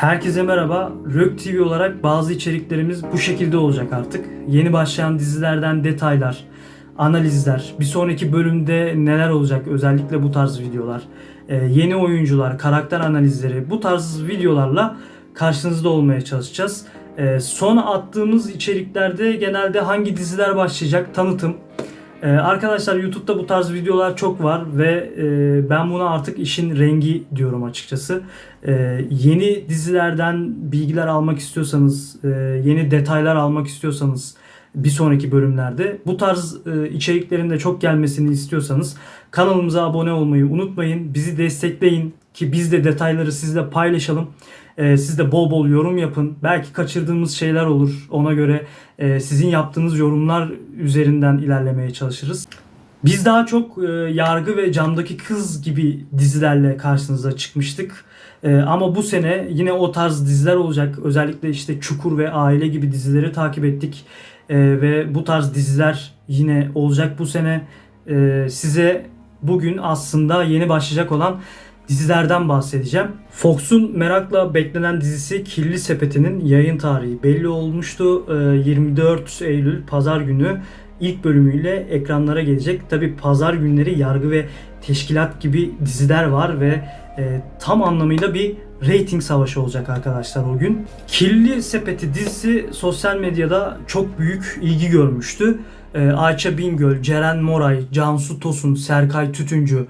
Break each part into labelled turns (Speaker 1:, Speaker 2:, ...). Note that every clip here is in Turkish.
Speaker 1: Herkese merhaba. Rök TV olarak bazı içeriklerimiz bu şekilde olacak artık. Yeni başlayan dizilerden detaylar, analizler, bir sonraki bölümde neler olacak özellikle bu tarz videolar, e, yeni oyuncular, karakter analizleri bu tarz videolarla karşınızda olmaya çalışacağız. E, Son attığımız içeriklerde genelde hangi diziler başlayacak tanıtım, ee, arkadaşlar YouTube'da bu tarz videolar çok var ve e, ben buna artık işin rengi diyorum açıkçası. Ee, yeni dizilerden bilgiler almak istiyorsanız, e, yeni detaylar almak istiyorsanız bir sonraki bölümlerde bu tarz e, içeriklerin de çok gelmesini istiyorsanız kanalımıza abone olmayı unutmayın. Bizi destekleyin ki biz de detayları sizle paylaşalım. Ee, siz de bol bol yorum yapın. Belki kaçırdığımız şeyler olur. Ona göre e, sizin yaptığınız yorumlar üzerinden ilerlemeye çalışırız. Biz daha çok e, Yargı ve Camdaki Kız gibi dizilerle karşınıza çıkmıştık. E, ama bu sene yine o tarz diziler olacak. Özellikle işte Çukur ve Aile gibi dizileri takip ettik. E, ve bu tarz diziler yine olacak bu sene. E, size bugün aslında yeni başlayacak olan dizilerden bahsedeceğim. Fox'un merakla beklenen dizisi Kirli Sepeti'nin yayın tarihi belli olmuştu. Ee, 24 Eylül pazar günü ilk bölümüyle ekranlara gelecek. Tabi pazar günleri yargı ve teşkilat gibi diziler var ve e, tam anlamıyla bir rating savaşı olacak arkadaşlar o gün. Kirli Sepeti dizisi sosyal medyada çok büyük ilgi görmüştü. Ee, Ayça Bingöl, Ceren Moray, Cansu Tosun, Serkay Tütüncü,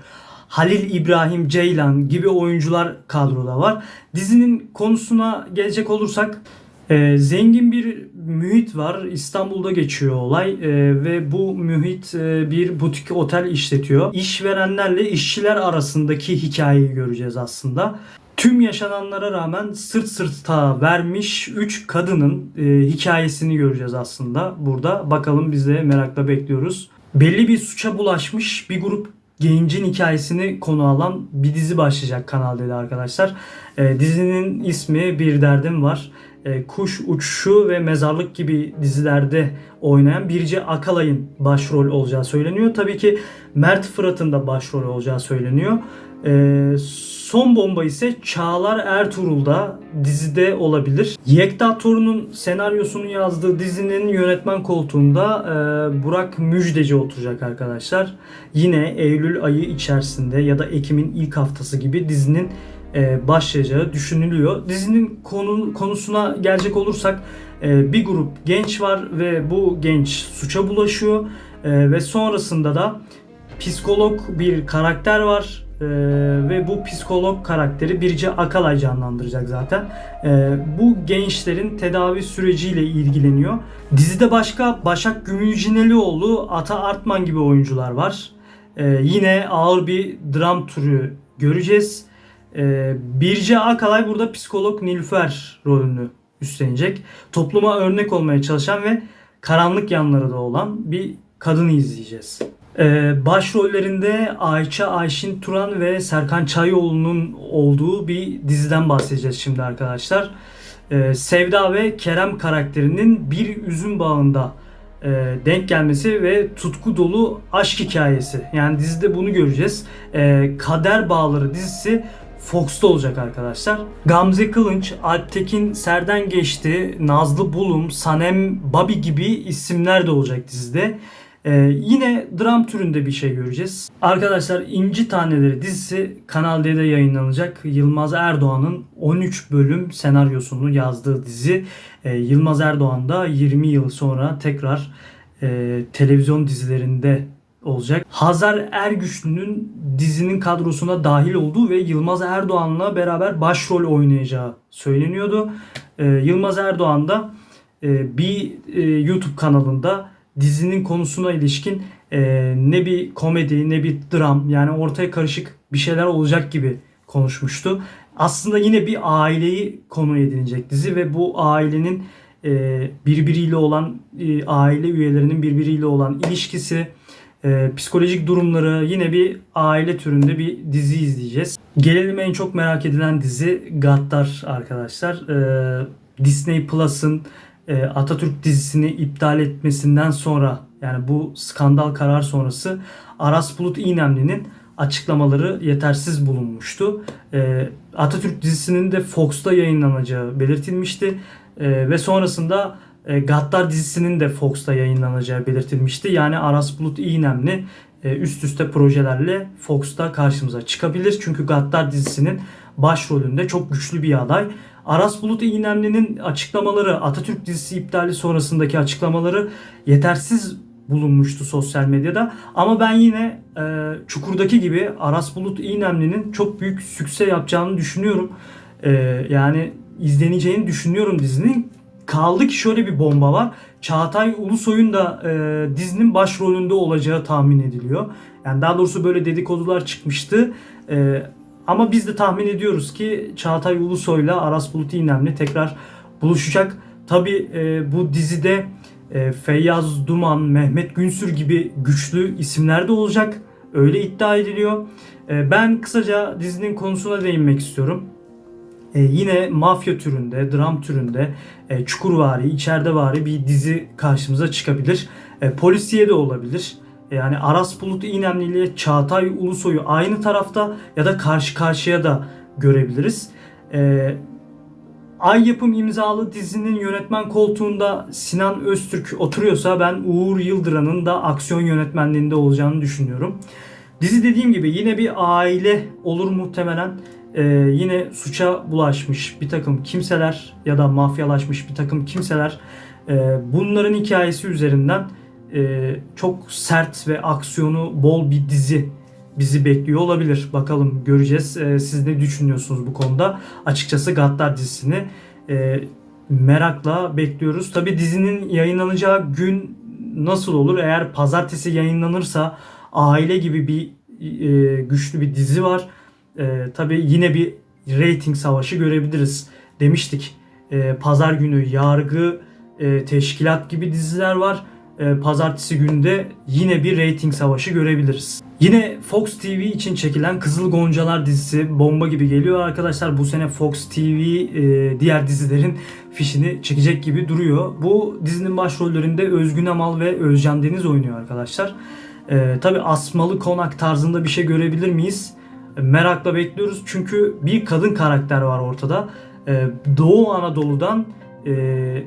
Speaker 1: Halil İbrahim Ceylan gibi oyuncular kadroda var. Dizinin konusuna gelecek olursak e, zengin bir mühit var. İstanbul'da geçiyor olay e, ve bu mühit e, bir butik otel işletiyor. İşverenlerle işçiler arasındaki hikayeyi göreceğiz aslında. Tüm yaşananlara rağmen sırt sırta vermiş 3 kadının e, hikayesini göreceğiz aslında burada. Bakalım biz de merakla bekliyoruz. Belli bir suça bulaşmış bir grup gencin hikayesini konu alan bir dizi başlayacak Kanal D'de arkadaşlar. E, dizinin ismi Bir Derdim Var. E, Kuş Uçuşu ve Mezarlık gibi dizilerde oynayan Birce Akalay'ın başrol olacağı söyleniyor. Tabii ki Mert Fırat'ın da başrol olacağı söyleniyor. E, son bomba ise Çağlar Ertuğrul'da dizide olabilir. Yekta Torun'un senaryosunu yazdığı dizinin yönetmen koltuğunda e, Burak Müjdeci oturacak arkadaşlar. Yine Eylül ayı içerisinde ya da Ekim'in ilk haftası gibi dizinin e, başlayacağı düşünülüyor. Dizinin konu, konusuna gelecek olursak e, bir grup genç var ve bu genç suça bulaşıyor e, ve sonrasında da psikolog bir karakter var ee, ve bu psikolog karakteri Birce Akalay canlandıracak zaten. Ee, bu gençlerin tedavi süreciyle ilgileniyor. Dizide başka Başak Gümülcinelioğlu, Ata Artman gibi oyuncular var. Ee, yine ağır bir dram türü göreceğiz. Ee, Birce Akalay burada psikolog Nilüfer rolünü üstlenecek. Topluma örnek olmaya çalışan ve karanlık yanları da olan bir kadını izleyeceğiz. Ee, başrollerinde Ayça Ayşin Turan ve Serkan Çayoğlu'nun olduğu bir diziden bahsedeceğiz şimdi arkadaşlar. Ee, Sevda ve Kerem karakterinin bir üzüm bağında e, denk gelmesi ve tutku dolu aşk hikayesi. Yani dizide bunu göreceğiz. Ee, Kader Bağları dizisi Fox'ta olacak arkadaşlar. Gamze Kılınç, Alptekin Serden Geçti, Nazlı Bulum, Sanem Babi gibi isimler de olacak dizide. Ee, yine dram türünde bir şey göreceğiz. Arkadaşlar İnci Taneleri dizisi Kanal D'de yayınlanacak. Yılmaz Erdoğan'ın 13 bölüm senaryosunu yazdığı dizi. Ee, Yılmaz Erdoğan da 20 yıl sonra tekrar e, televizyon dizilerinde olacak. Hazar Ergüçlü'nün dizinin kadrosuna dahil olduğu ve Yılmaz Erdoğan'la beraber başrol oynayacağı söyleniyordu. Ee, Yılmaz Erdoğan da e, bir e, YouTube kanalında dizinin konusuna ilişkin e, ne bir komedi ne bir dram yani ortaya karışık bir şeyler olacak gibi konuşmuştu. Aslında yine bir aileyi konu edinecek dizi ve bu ailenin e, birbiriyle olan e, aile üyelerinin birbiriyle olan ilişkisi, e, psikolojik durumları yine bir aile türünde bir dizi izleyeceğiz. Gelelim en çok merak edilen dizi Gaddar arkadaşlar. E, Disney Plus'ın e, Atatürk dizisini iptal etmesinden sonra yani bu skandal karar sonrası Aras Bulut İynemli'nin açıklamaları yetersiz bulunmuştu. E, Atatürk dizisinin de Fox'ta yayınlanacağı belirtilmişti. E, ve sonrasında e, Gaddar dizisinin de Fox'ta yayınlanacağı belirtilmişti. Yani Aras Bulut İynemli üst üste projelerle Fox'ta karşımıza çıkabilir. Çünkü Gaddar dizisinin başrolünde çok güçlü bir aday. Aras Bulut İynemli'nin açıklamaları, Atatürk dizisi iptali sonrasındaki açıklamaları yetersiz bulunmuştu sosyal medyada. Ama ben yine e, Çukur'daki gibi Aras Bulut İynemli'nin çok büyük sükse yapacağını düşünüyorum. E, yani izleneceğini düşünüyorum dizinin. Kaldı ki şöyle bir bomba var. Çağatay Ulusoy'un da e, dizinin başrolünde olacağı tahmin ediliyor. Yani daha doğrusu böyle dedikodular çıkmıştı. E, ama biz de tahmin ediyoruz ki Çağatay Ulusoy'la Aras Bulut İynemli tekrar buluşacak. Tabi bu dizide e, Feyyaz Duman, Mehmet Günsür gibi güçlü isimler de olacak. Öyle iddia ediliyor. E, ben kısaca dizinin konusuna değinmek istiyorum. E, yine mafya türünde, dram türünde, e, çukurvari, içeridevari bir dizi karşımıza çıkabilir. E, polisiye de olabilir. Yani Aras Bulut İynemli ile Çağatay Ulusoy'u aynı tarafta ya da karşı karşıya da görebiliriz. E, Ay Yapım imzalı dizinin yönetmen koltuğunda Sinan Öztürk oturuyorsa ben Uğur Yıldırım'ın da aksiyon yönetmenliğinde olacağını düşünüyorum. Dizi dediğim gibi yine bir aile olur muhtemelen. Ee, yine suça bulaşmış bir takım kimseler ya da mafyalaşmış bir takım kimseler e, bunların hikayesi üzerinden e, çok sert ve aksiyonu bol bir dizi bizi bekliyor olabilir. Bakalım göreceğiz. E, siz ne düşünüyorsunuz bu konuda? Açıkçası Gaddar dizisini e, merakla bekliyoruz. Tabi dizinin yayınlanacağı gün nasıl olur? Eğer pazartesi yayınlanırsa aile gibi bir e, güçlü bir dizi var. E, Tabi yine bir rating savaşı görebiliriz demiştik. E, Pazar günü yargı, e, teşkilat gibi diziler var. E, pazartesi günde yine bir rating savaşı görebiliriz. Yine Fox TV için çekilen Kızıl Goncalar dizisi bomba gibi geliyor arkadaşlar. Bu sene Fox TV e, diğer dizilerin fişini çekecek gibi duruyor. Bu dizinin başrollerinde Özgün Amal ve Özcan Deniz oynuyor arkadaşlar. E, Tabi asmalı konak tarzında bir şey görebilir miyiz? Merakla bekliyoruz çünkü bir kadın karakter var ortada. E, Doğu Anadolu'dan e,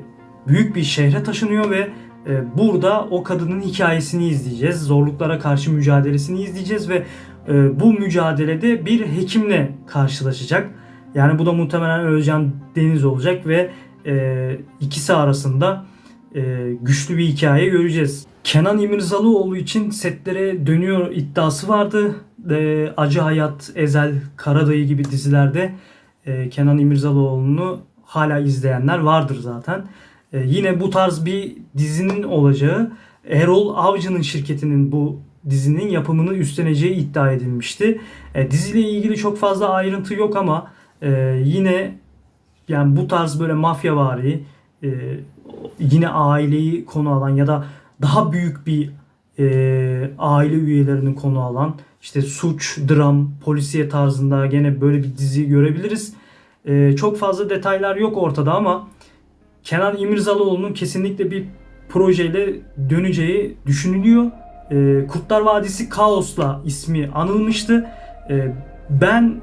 Speaker 1: büyük bir şehre taşınıyor ve burada o kadının hikayesini izleyeceğiz. Zorluklara karşı mücadelesini izleyeceğiz ve e, bu mücadelede bir hekimle karşılaşacak. Yani bu da muhtemelen Özcan Deniz olacak ve e, ikisi arasında e, güçlü bir hikaye göreceğiz. Kenan İmirzalıoğlu için setlere dönüyor iddiası vardı. Acı Hayat, Ezel, Karadayı gibi dizilerde Kenan İmirzalıoğlu'nu hala izleyenler vardır zaten. E, yine bu tarz bir dizinin olacağı Erol Avcı'nın şirketinin bu dizinin yapımını üstleneceği iddia edilmişti. E, diziyle ilgili çok fazla ayrıntı yok ama e, yine yani bu tarz böyle mafyavari e, yine aileyi konu alan ya da daha büyük bir e, aile üyelerinin konu alan işte suç, dram, polisiye tarzında gene böyle bir dizi görebiliriz. E, çok fazla detaylar yok ortada ama Kenan İmirzalıoğlu'nun kesinlikle bir projeyle döneceği düşünülüyor. E, Kurtlar Vadisi Kaos'la ismi anılmıştı. E, ben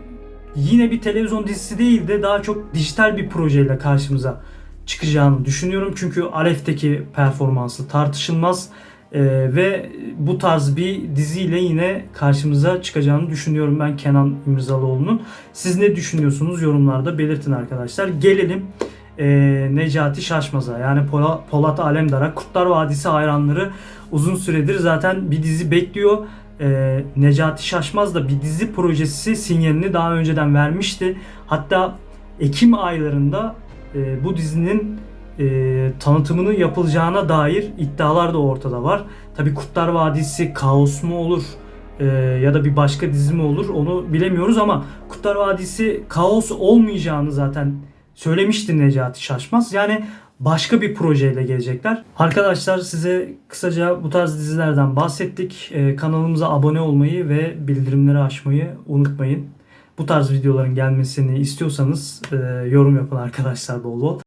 Speaker 1: yine bir televizyon dizisi değil de daha çok dijital bir projeyle karşımıza çıkacağını düşünüyorum. Çünkü Alef'teki performansı tartışılmaz. Ee, ve bu tarz bir diziyle yine karşımıza çıkacağını düşünüyorum ben Kenan İmirzalıoğlu'nun. Siz ne düşünüyorsunuz yorumlarda belirtin arkadaşlar. Gelelim e, Necati Şaşmaz'a yani Polat Alemdar'a Kurtlar Vadisi hayranları uzun süredir zaten bir dizi bekliyor. E, Necati Şaşmaz da bir dizi projesi sinyalini daha önceden vermişti. Hatta Ekim aylarında e, bu dizinin e, tanıtımının yapılacağına dair iddialar da ortada var. Tabi Kurtlar Vadisi kaos mu olur e, ya da bir başka dizi mi olur onu bilemiyoruz ama Kurtlar Vadisi kaos olmayacağını zaten söylemişti Necati Şaşmaz. Yani başka bir projeyle gelecekler. Arkadaşlar size kısaca bu tarz dizilerden bahsettik. Ee, kanalımıza abone olmayı ve bildirimleri açmayı unutmayın. Bu tarz videoların gelmesini istiyorsanız e, yorum yapın arkadaşlar bol bol.